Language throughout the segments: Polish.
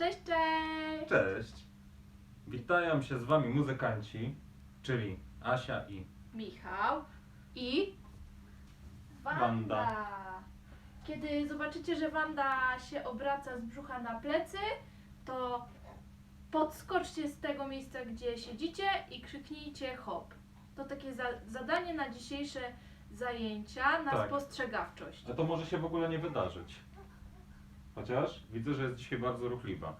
Cześć, cześć! Cześć! Witają się z Wami muzykanci, czyli Asia i Michał i Wanda. Wanda. Kiedy zobaczycie, że Wanda się obraca z brzucha na plecy, to podskoczcie z tego miejsca, gdzie siedzicie i krzyknijcie hop. To takie za zadanie na dzisiejsze zajęcia, na Tak. spostrzegawczość. A to może się w ogóle nie wydarzyć. Chociaż widzę, że jest dzisiaj bardzo ruchliwa.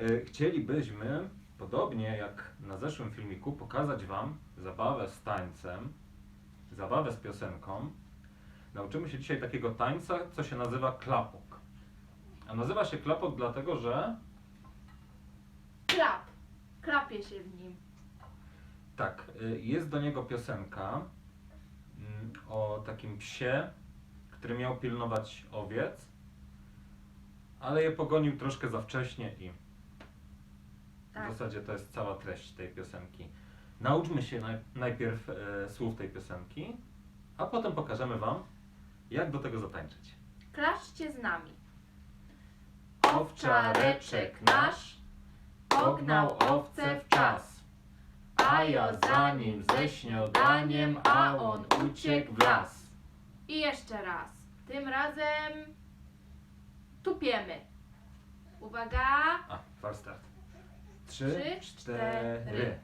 Yy, Chcielibyśmy, podobnie jak na zeszłym filmiku, pokazać Wam zabawę z tańcem, zabawę z piosenką. Nauczymy się dzisiaj takiego tańca, co się nazywa klapok. A nazywa się klapok dlatego, że Klap. Klapie się w nim. Tak, y, jest do niego piosenka mm, o takim psie, który miał pilnować owiec, ale je pogonił troszkę za wcześnie i w Tak. zasadzie to jest cała treść tej piosenki. Nauczmy się naj, najpierw e, słów tej piosenki, a potem pokażemy Wam, jak do tego zatańczyć. Klaszczcie z nami. Owczareczek nasz pognał owce w czas. A ja za nim ze śniadaniem, a on uciekł w las. I jeszcze raz. Tym razem tupiemy. Uwaga. A, far start. Trzy, Trzy, cztery. cztery.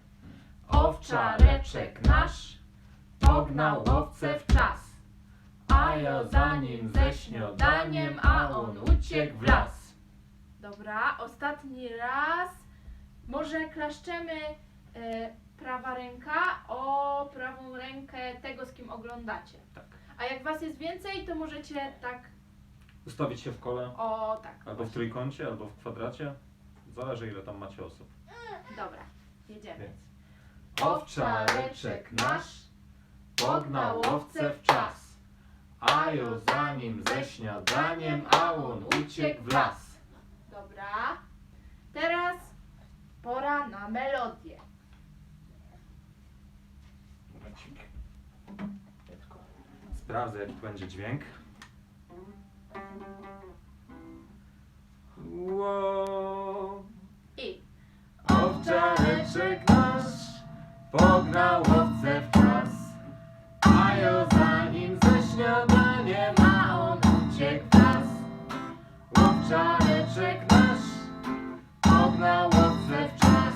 Owczareczek nasz pognał owce w czas. A ja za nim ze śniadaniem, a on uciekł w las. Dobra, ostatni raz. Może klaszczemy e, prawa ręka o prawą rękę tego, z kim oglądacie. Tak. A jak was jest więcej, to możecie tak, Ustawić się w kole, o tak. albo w trójkącie, albo w kwadracie. Zależy ile tam macie osób. Dobra, jedziemy. Więc. Owczareczek nasz pognał owce w czas. A ja za nim ze śniadaniem, a on uciekł w las. Dobra. Teraz pora na melodię. Sprawdzę jaki będzie dźwięk. Wow. I Owczareczek nasz pognał owce w czas, a ja za nim ze śniadaniem, a on uciekł w las. Owczareczek nasz pognał owce w czas,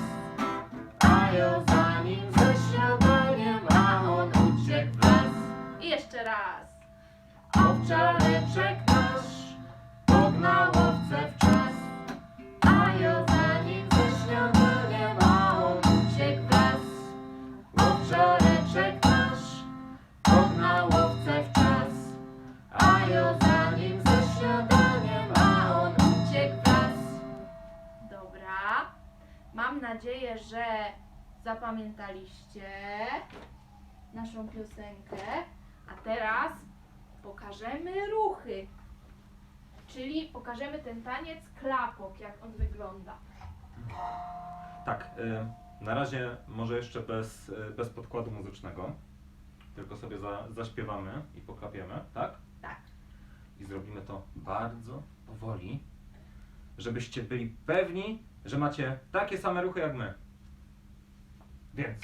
a ja za nim ze śniadaniem, a on uciekł. I jeszcze raz. Owczareczek zapamiętaliście naszą piosenkę. A teraz pokażemy ruchy. Czyli pokażemy ten taniec klapok, jak on wygląda. Tak, y, na razie może jeszcze bez, y, bez podkładu muzycznego, tylko sobie za, zaśpiewamy i poklapiemy, tak? Tak. I zrobimy to bardzo powoli, żebyście byli pewni, że macie takie same ruchy jak my. Więc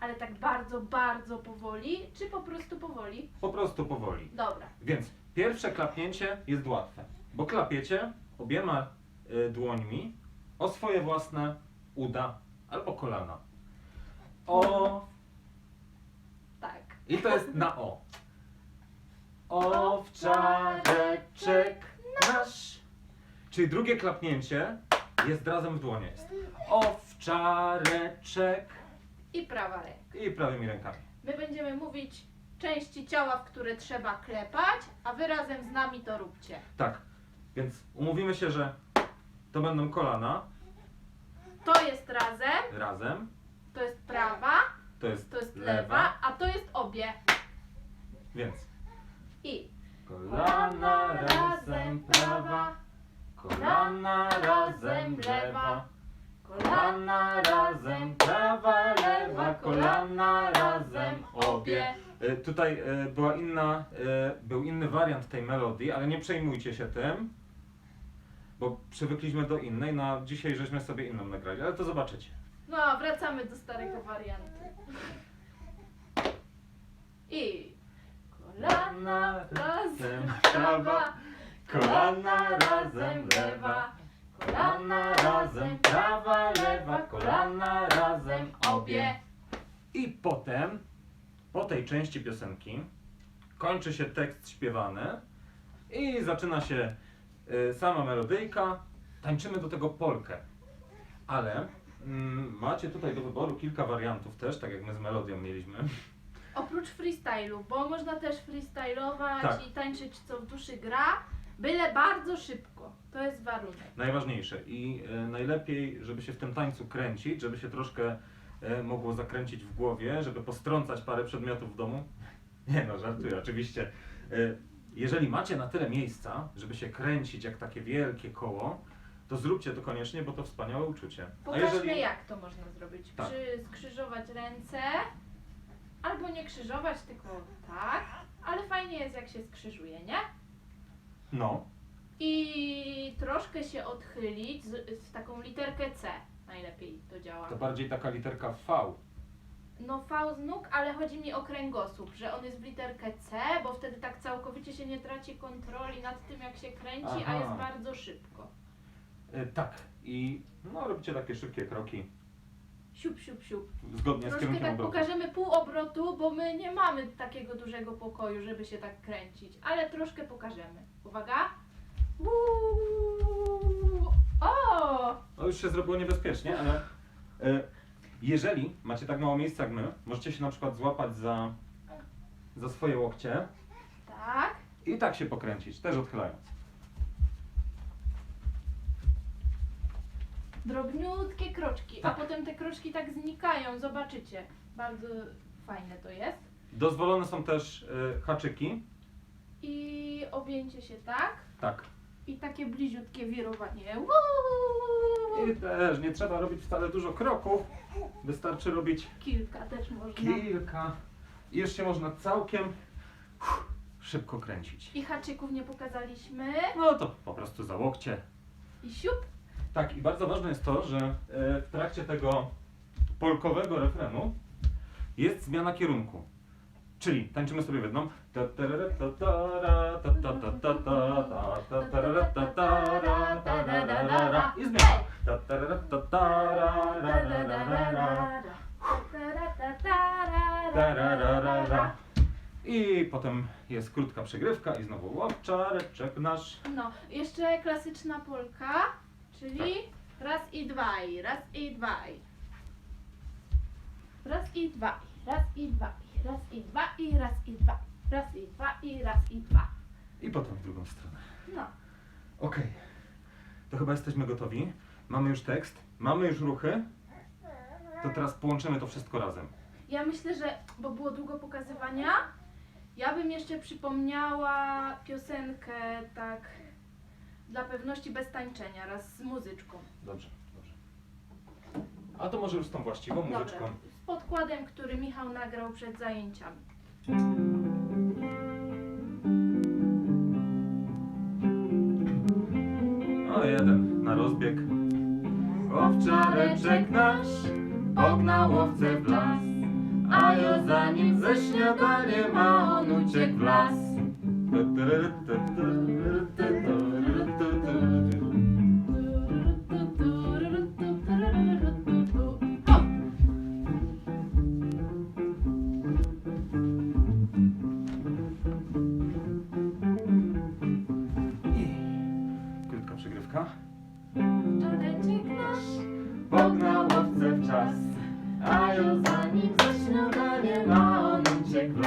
Ale tak bardzo, bardzo powoli, czy po prostu powoli? po prostu powoli. Dobra. Więc pierwsze klapnięcie jest łatwe, bo klapiecie obiema y, dłońmi o swoje własne uda albo kolana. O, Tak. i to jest na o. Owczareczek nasz. Czyli drugie klapnięcie jest razem w dłonie. Jest owczareczek I prawa ręka. i prawymi rękami. My będziemy mówić części ciała, w które trzeba klepać, a wy razem z nami to róbcie. Tak, więc umówimy się, że to będą kolana. To jest razem, razem, to jest prawa, to jest to jest lewa, a to jest obie. więc. I kolana razem prawa, kolana razem lewa, kolana razem kolana razem obie. Y, Tutaj y, była inna, y, był inny wariant tej melodii, ale nie przejmujcie się tym. bo przywykliśmy do innej, no a dzisiaj żeśmy sobie inną nagrali, ale to zobaczycie. No, wracamy do starego wariantu. I kolana razem prawa, kolana razem lewa, kolana razem prawa, lewa, kolana razem obie. I potem, po tej części piosenki, kończy się tekst śpiewany i zaczyna się y, sama melodyjka. Tańczymy do tego polkę. Ale mm, macie tutaj do wyboru kilka wariantów też, tak jak my z melodią mieliśmy. Oprócz freestylu, bo można też freestylować Tak. i tańczyć co w duszy gra, byle bardzo szybko. To jest warunek. Najważniejsze i y, najlepiej, żeby się w tym tańcu kręcić, żeby się troszkę mogło zakręcić w głowie, żeby postrącać parę przedmiotów w domu. Nie no, żartuję, oczywiście. Y, jeżeli macie na tyle miejsca, żeby się kręcić jak takie wielkie koło, to zróbcie to koniecznie, bo to wspaniałe uczucie. Pokażmy jak to można zrobić. Tak. Przy, skrzyżować ręce, albo nie krzyżować, tylko tak, ale fajnie jest jak się skrzyżuje, nie? No, I troszkę się odchylić z, w taką literkę C. Najlepiej to bardziej taka literka V. No V z nóg, ale chodzi mi o kręgosłup, że on jest w literkę C, bo wtedy tak całkowicie się nie traci kontroli nad tym jak się kręci, a Aha. jest bardzo szybko. Y, tak, i no robicie takie szybkie kroki, Siup, siup, siup. zgodnie z Troszkę kierunkiem tak obrotu. pokażemy pół obrotu, bo my nie mamy takiego dużego pokoju, żeby się tak kręcić, ale troszkę pokażemy. Uwaga. Uuu. O! No już się zrobiło niebezpiecznie, ale e, jeżeli macie tak mało miejsca jak my, możecie się na przykład złapać za, za swoje łokcie Tak. i tak się pokręcić, też odchylając. Drobniutkie kroczki, a Tak. potem te kroczki tak znikają, zobaczycie. Bardzo fajne to jest. Dozwolone są też e, haczyki. I objęcie się tak. Tak. I takie bliziutkie wirowanie. Uuu. I też nie trzeba robić wcale dużo kroków. Wystarczy robić Kilka też można. kilka. I już się można całkiem uff, szybko kręcić. I haczyków nie pokazaliśmy. No to po prostu za łokcie. I siup. Tak, i bardzo ważne jest to, że e, w trakcie tego polkowego refrenu jest zmiana kierunku. Czyli tańczymy sobie w jedną. Ta tarara ta tara, ta ta ta ta ta ta, ta tarara ta tara, tararara. I zmiana. Ta tarara ta. I potem jest krótka przegrywka i znowu łowczareczek nasz. No, jeszcze klasyczna polka, czyli raz i dwaj, raz i dwaj. Raz i dwa, raz i dwa, raz i dwa i raz i dwa, raz i dwa i raz i dwa. I potem w drugą stronę. No, Okej, to chyba jesteśmy gotowi. Mamy już tekst, mamy już ruchy. To teraz połączymy to wszystko razem. ja myślę, że, bo było długo pokazywania, ja bym jeszcze przypomniała piosenkę tak dla pewności bez tańczenia, raz z muzyczką. Dobrze, dobrze. A to może już z tą właściwą muzyczką. Dobra, z podkładem, który Michał nagrał przed zajęciami. O, jeden na rozbieg. Owczareczek nasz pognał łowcę w las, a jo za nim ze śniadaniem, a on uciekł w las. Czas, a jo za nim ze śniadaniem, a on uciekł w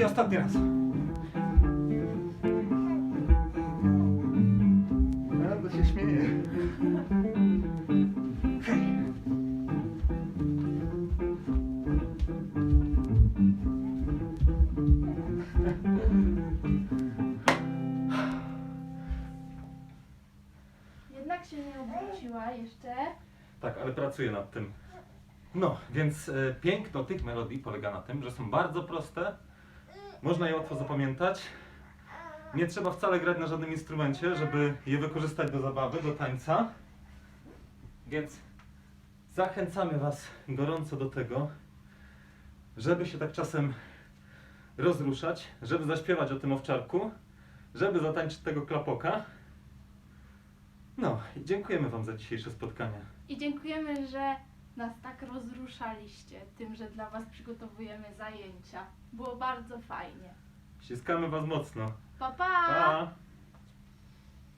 I ostatni raz. Bardzo się śmieję. Jednak się nie obróciła jeszcze. Tak, ale pracuję nad tym. No, więc e, piękno tych melodii polega na tym, że są bardzo proste, można je łatwo zapamiętać. Nie trzeba wcale grać na żadnym instrumencie, żeby je wykorzystać do zabawy, do tańca. Więc zachęcamy Was gorąco do tego, żeby się tak czasem rozruszać, żeby zaśpiewać o tym owczarku, żeby zatańczyć tego klapoka. No, i dziękujemy Wam za dzisiejsze spotkanie. I dziękujemy, że nas tak rozruszaliście tym, że dla Was przygotowujemy zajęcia. Było bardzo fajnie. Ściskamy Was mocno. Pa, pa! Pa!